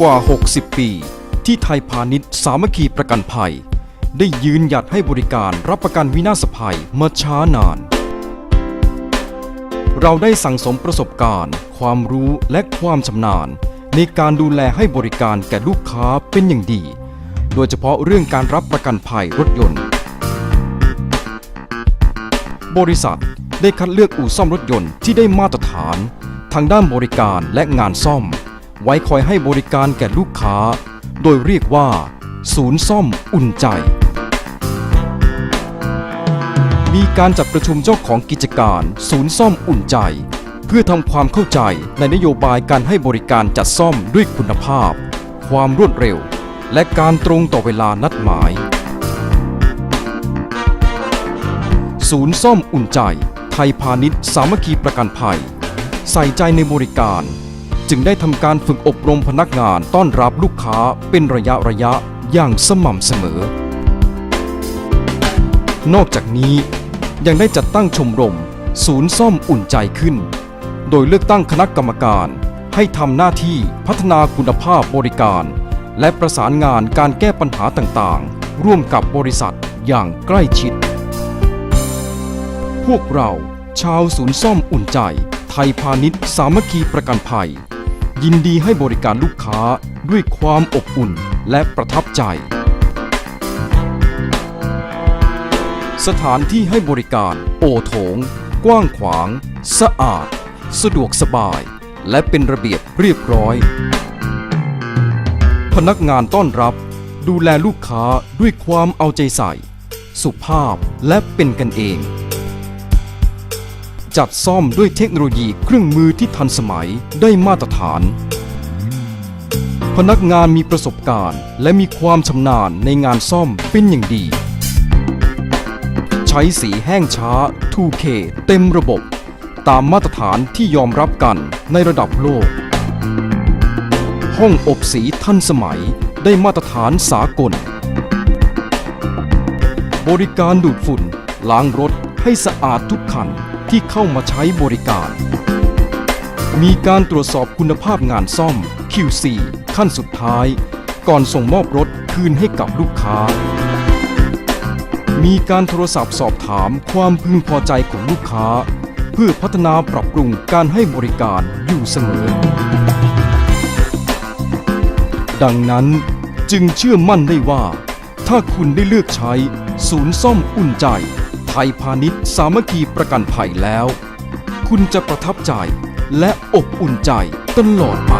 กว่า 60 ปี ที่ไทยพาณิชย์สามัคคีประกันภัย ได้ยืนหยัดให้บริการรับประกันวินาศภัยมาช้านาน เราได้สั่งสมประสบการณ์ ความรู้และความชำนาญ ในการดูแลให้บริการแก่ลูกค้าเป็นอย่างดี โดยเฉพาะเรื่องการรับประกันภัยรถยนต์ บริษัทได้คัดเลือกอู่ซ่อมรถยนต์ที่ได้มาตรฐาน ทางด้านบริการและงานซ่อม ไว้คอยให้บริการแก่ลูกค้า โดยเรียกว่า ศูนย์ซ่อมอุ่นใจ มีการจัดประชุมเจ้าของกิจการ ศูนย์ซ่อมอุ่นใจ เพื่อทำความเข้าใจในนโยบายการให้บริการจัดซ่อมด้วยคุณภาพ ความรวดเร็ว และการตรงต่อเวลานัดหมาย ศูนย์ซ่อมอุ่นใจ ไทยพาณิชย์สามัคคีประกันภัย ใส่ใจในบริการ จึงได้ทำการฝึกอบรมพนักงานต้อนรับลูกค้าเป็นระยะระยะอย่างสม่ำเสมอ นอกจากนี้ยังได้จัดตั้งชมรม ศูนย์ซ่อมอุ่นใจขึ้น โดยเลือกตั้งคณะกรรมการ ให้ทำหน้าที่พัฒนาคุณภาพบริการ และประสานงานการแก้ปัญหาต่างๆ ร่วมกับบริษัทอย่างใกล้ชิด พวกเราชาวศูนย์ซ่อมอุ่นใจ ไทยพาณิชย์สามัคคีประกันภัย ยินดีให้บริการลูกค้าด้วยความอบอุ่นและประทับใจ สถานที่ให้บริการโอโถง กว้างขวาง สะอาด สะดวกสบาย และเป็นระเบียบเรียบร้อย พนักงานต้อนรับ ดูแลลูกค้าด้วยความเอาใจใส่ สุภาพและเป็นกันเอง จัดซ่อมด้วยเทคโนโลยีเครื่องมือที่ทันสมัยได้มาตรฐาน พนักงานมีประสบการณ์ และมีความชำนาญในงานซ่อมเป็นอย่างดี ใช้สีแห้งช้า 2K เต็มระบบ ตามมาตรฐานที่ยอมรับกันในระดับโลก ห้องอบสีทันสมัยได้มาตรฐานสากล บริการดูดฝุ่นล้างรถให้สะอาดทุกคัน ที่เข้ามาใช้บริการ มีการตรวจสอบคุณภาพงานซ่อม QC ขั้นสุดท้าย ก่อนส่งมอบรถคืนให้กับลูกค้า มีการโทรศัพท์สอบถามความพึงพอใจของลูกค้า เพื่อพัฒนาปรับปรุงการให้บริการอยู่เสมอ ดังนั้นจึงเชื่อมั่นได้ว่า ถ้าคุณได้เลือกใช้ศูนย์ซ่อมอุ่นใจ ไทยพาณิชย์สามัคคีประกันภัยแล้ว คุณจะประทับใจและอบอุ่นใจตลอดไป